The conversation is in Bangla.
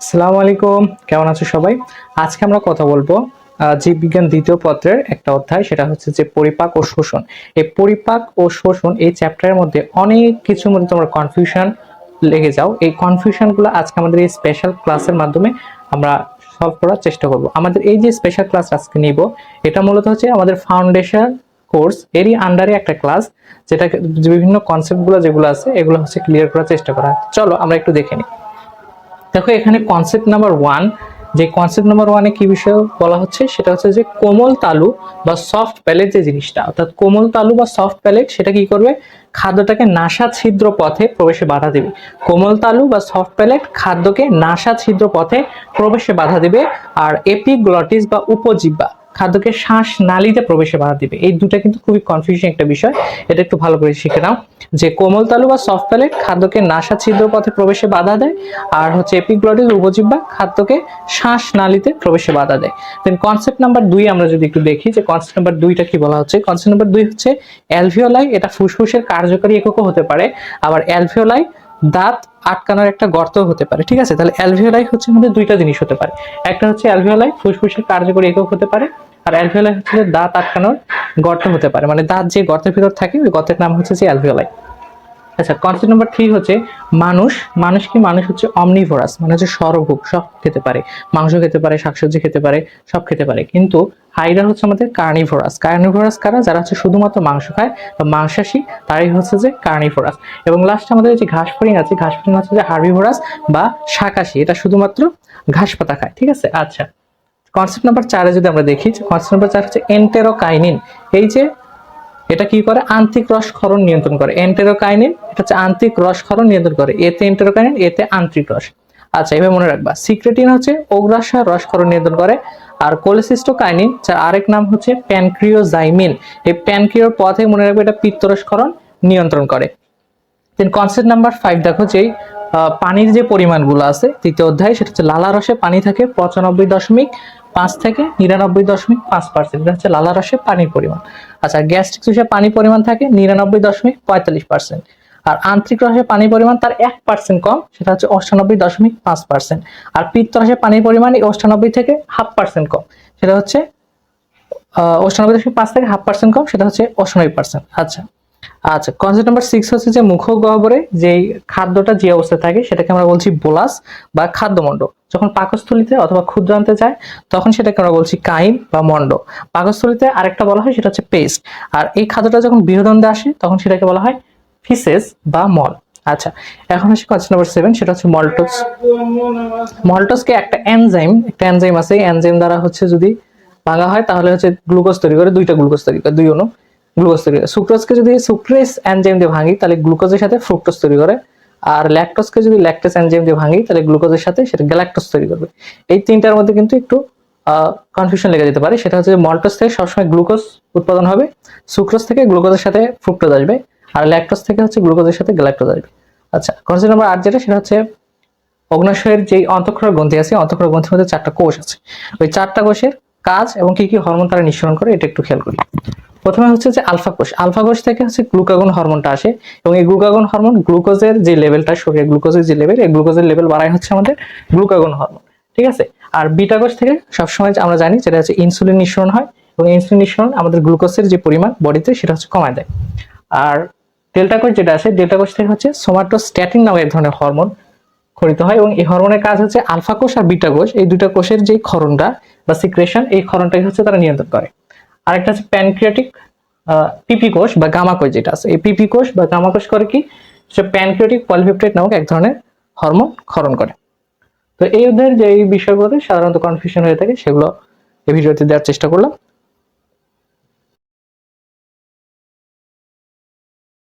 আসসালামু আলাইকুম। কেমন আছো সবাই? আজকে আমরা কথা বলব জীববিজ্ঞান দ্বিতীয় পত্রের একটা অধ্যায়, সেটা হচ্ছে যে পরিপাক ও শোষণ। এই পরিপাক ও শোষণ এই চ্যাপ্টারের মধ্যে অনেক কিছুর মধ্যে তোমরা কনফিউশন লেগে যাও। এই কনফিউশনগুলো আজকে আমাদের এই স্পেশাল ক্লাসের মাধ্যমে আমরা সলভ করার চেষ্টা করব। আমাদের এই যে স্পেশাল ক্লাস আজকে নিব, এটা মূলত হচ্ছে আমাদের ফাউন্ডেশন কোর্স এরই আন্ডারে একটা ক্লাস যেটা বিভিন্ন কনসেপ্টগুলো যেগুলো আছে, এগুলো হচ্ছে ক্লিয়ার করার চেষ্টা করা। চলো আমরা একটু দেখে নিই। দেখো, এখানে কনসেপ্ট নাম্বার ওয়ান যে কনসেপ্ট নাম্বার ওয়ানে কি বিষয় বলা হচ্ছে? সেটা হচ্ছে যে কোমল তালু বা সফট প্যালেট যে জিনিসটা, অর্থাৎ কোমল তালু বা সফট প্যালেট সেটা কি করবে? খাদ্যটাকে নাসা ছিদ্র পথে প্রবেশে বাধা দেবে। কোমল তালু বা সফট প্যালেট খাদ্যকে নাসা ছিদ্র পথে প্রবেশে বাধা দেবে। আর এপিগ্লটিস বা উপজিব্বা খাদ্যকে শ্বাস নালীতে প্রবেশে বাধা দিবে। এই দুটা কিন্তু খুবই কনফিউশন একটা বিষয়। এটা একটু ভালো করে শিখে নাও। যে কোমল তালু বা সফট প্যালেট খাদ্যকে নাসা ছিদ্র পথে প্রবেশে বাধা দেয় আর হচ্ছে এপিগ্লটিস উপজিব্বা খাদ্যকে শ্বাস নালীতে প্রবেশে বাধা দেয়। দেন কনসেপ্ট নাম্বার দুই আমরা যদি একটু দেখি, যে কনসেপ্ট নাম্বার দুইটা কি বলা হচ্ছে? কনসেপ্ট নাম্বার দুই হচ্ছে অ্যালভিওলাই এটা ফুসফুসের কার্যকারী এককও হতে পারে। আবার অ্যালভিওলাই দাঁত আটকানোর একটা গর্ত হতে পারে, ঠিক আছে? তাহলে অ্যালভিওলাই হচ্ছে আমাদের দুইটা জিনিস হতে পারে। একটা হচ্ছে অ্যালভিওলাই ফুসফুসের কার্যকরী একক হতে পারে, আর অ্যালভিওলাই হচ্ছে দাঁত আটকানোর গর্ত হতে পারে। মানে দাঁত যে গর্তের ভিতর থাকে, ওই গর্তের নাম হচ্ছে যে অ্যালভিওলাই আচ্ছা কনসেপ্ট নাম্বার থ্রি হচ্ছে মানুষ। মানুষ কি? মানুষ হচ্ছে অমনিভোরাস মানে হচ্ছে সর্বভোগ, সব খেতে পারে। মাংস খেতে পারে, শাকসবজি খেতে পারে, সব খেতে পারে। কিন্তু হাইডা হচ্ছে আমাদের কার্নিভোরাস কার্নিভোরাস কারা? যারা হচ্ছে শুধুমাত্র মাংস খায় বা মাংসাশী, তারাই হচ্ছে যে কার্নিভোরাস এবং লাস্টে আমাদের যে ঘাস ফড়িং আছে ঘাস ফড়িং হচ্ছে যে হার্বিভোরাস বা শাকাশী। এটা শুধুমাত্র ঘাস পাতা খায়, ঠিক আছে? আচ্ছা কনসেপ্ট নাম্বার চারে যদি আমরা দেখি কনসেপ্ট নাম্বার চার হচ্ছে এন্টেরোকাইনিন এই যে এটা কি করে? আন্ত্রিক রসক্ষরণ নিয়ন্ত্রণ করে। এন্টেরোকাইনিন, এটা হচ্ছে আন্ত্রিক রসক্ষরণ নিয়ন্ত্রণ করে। এতে এন্টেরোকাইনিন, এতে আন্তিক রস। আচ্ছা এভাবে মনে রাখবা, সিক্রেটিন হচ্ছে অগ্রাশয় রসক্ষরণ নিয়ন্ত্রণ করে আর কোলেসিস্টোকাইনিন, যার আরেক নাম হচ্ছে প্যানক্রিওজাইমিন। এই প্যানক্রিওর পথে মনে রাখবে এটা পিত্তরসক্ষরণ নিয়ন্ত্রণ করে। দেন কনসেপ্ট নাম্বার ফাইভ দেখো যেই পানির যে পরিমাণগুলো আছে, তৃতীয় অধ্যায়, সেটা হচ্ছে লালা রসে পানি থাকে পঁচানব্বই দশমিক পাঁচ থেকে নিরানব্বই দশমিক পাঁচ পার্সেন্ট। এটা হচ্ছে লালা রসে পানির পরিমাণ। আচ্ছা গ্যাস্ট্রিক রসে পানি পরিমাণ থাকে নিরানব্বই দশমিক পঁয়তাল্লিশ পার্সেন্ট। আর আন্তরিক রসে পানির পরিমাণ তার এক পার্সেন্ট কম, সেটা হচ্ছে অষ্টানব্বই দশমিক পাঁচ পার্সেন্ট। আর পিত্ত রসে পানির পরিমাণ অষ্টানব্বই থেকে হাফ পার্সেন্ট কম, সেটা হচ্ছে অষ্টানব্বই দশমিক পাঁচ থেকে হাফ পার্সেন্ট কম, সেটা হচ্ছে অষ্টানব্বই পার্সেন্ট। আচ্ছা আচ্ছা কনসেপ্ট নাম্বার সিক্স হচ্ছে যে মুখ গহ্বরে যে খাদ্যটা যে অবস্থায় থাকে সেটাকে আমরা বলছি বোলাস বা খাদ্যমণ্ড যখন পাকস্থলিতে অথবা ক্ষুদ্রান্তে যায়, তখন সেটাকে আমরা বলছি কাইন বা মণ্ড। পাকস্থলিতে আরেকটা বলা হয়, সেটা হচ্ছে পেস্ট। আর এই খাদ্যটা যখন বৃহদণ্ডে আসে, তখন সেটাকে বলা হয় ফিসেস বা মল। আচ্ছা এখন আসি কনসেপ্ট নাম্বার সেভেন সেটা হচ্ছে মল্টোস মল্টোসকে একটা এনজাইম একটা এনজাইম আছে এনজাইম দ্বারা হচ্ছে যদি ভাঙা হয়, তাহলে হচ্ছে গ্লুকোজ তৈরি করে, দুইটা গ্লুকোজ তৈরি করে, দুই অনু। গ্লুকোজ তৈরি করে। সুক্রোজকে যদি সুক্রেস এনজাইম দিয়ে ভাঙি, তাহলে গ্লুকোজের সাথে ফ্রুক্টোজ তৈরি করে। আর ল্যাকটোজকে যদি ল্যাকটোজ এনজাইম দিয়ে ভাঙি, তাহলে গ্লুকোজের সাথে সেটা গ্যালাক্টোজ তৈরি করবে। এই তিনটার মধ্যে কিন্তু একটু কনফিউশন লেগে যেতে পারে। সেটা হচ্ছে মল্টোজ থেকে সবসময় গ্লুকোজ উৎপাদন হবে, সুক্রোজ থেকে গ্লুকোজের সাথে ফ্রুক্টোজ আসবে, আর ল্যাকটোজ থেকে হচ্ছে গ্লুকোজের সাথে গ্যালাক্টোজ আসবে। আচ্ছা কনসেপ্ট নাম্বার আট যেটা, সেটা হচ্ছে অগ্নাশয়ের যে অন্তঃক্ষর গ্রন্থি আছে অন্তঃক্ষর গ্রন্থির মধ্যে চারটা কোষ আছে। ওই চারটা কোষের কাজ এবং কি কি হরমোন তারা নিঃসরণ করে, এটা একটু খেয়াল করি। প্রথমে হচ্ছে যে আলফা কোষ আলফা কোষ থেকে হচ্ছে গ্লুকাগন হরমোনটা আসে এবং এই গ্লুকাগন হরমোন গ্লুকোজের যে লেভেলটা, শরীরে গ্লুকোজের যে লেভেল, এই গ্লুকোজের লেভেল বাড়ায় হচ্ছে আমাদের গ্লুকাগন হরমোন। ঠিক আছে? আর বিটা কোষ থেকে সবসময় আমরা জানি যেটা হচ্ছে ইনসুলিন নিঃসরণ হয় এবং ইনসুলিন নিঃসরণ আমাদের গ্লুকোজের যে পরিমাণ বডিতে সেটা হচ্ছে কমায় দেয়। আর ডেল্টা কোষ যেটা আছে ডেল্টা কোষ থেকে হচ্ছে সোমাটোস্ট্যাটিন নামে এক ধরনের হরমোন খরিত হয় এবং এই হরমোনের কাজ হচ্ছে আলফা কোষ আর বিটা কোষ এই দুটা কোষের যে ক্ষরণটা বা সিক্রেশন এই ক্ষরণটাই হচ্ছে তারা নিয়ন্ত্রণ করে। আরেকটা হচ্ছে প্যানক্রিয়াটিক পিপি কোষ বা গামা কোষ যেটা আছে। এই পিপি কোষ বা গামাকোষ করে কি? সে প্যানক্রিয়াটিক পলিপেপটাইড নামক এক ধরনের হরমোন ক্ষরণ করে। তো এই অধ্যায়ের যে এই বিষয়গুলোতে সাধারণত কনফিউশন হয়ে থাকে, সেগুলো এই ভিডিওতে দেওয়ার চেষ্টা করলাম।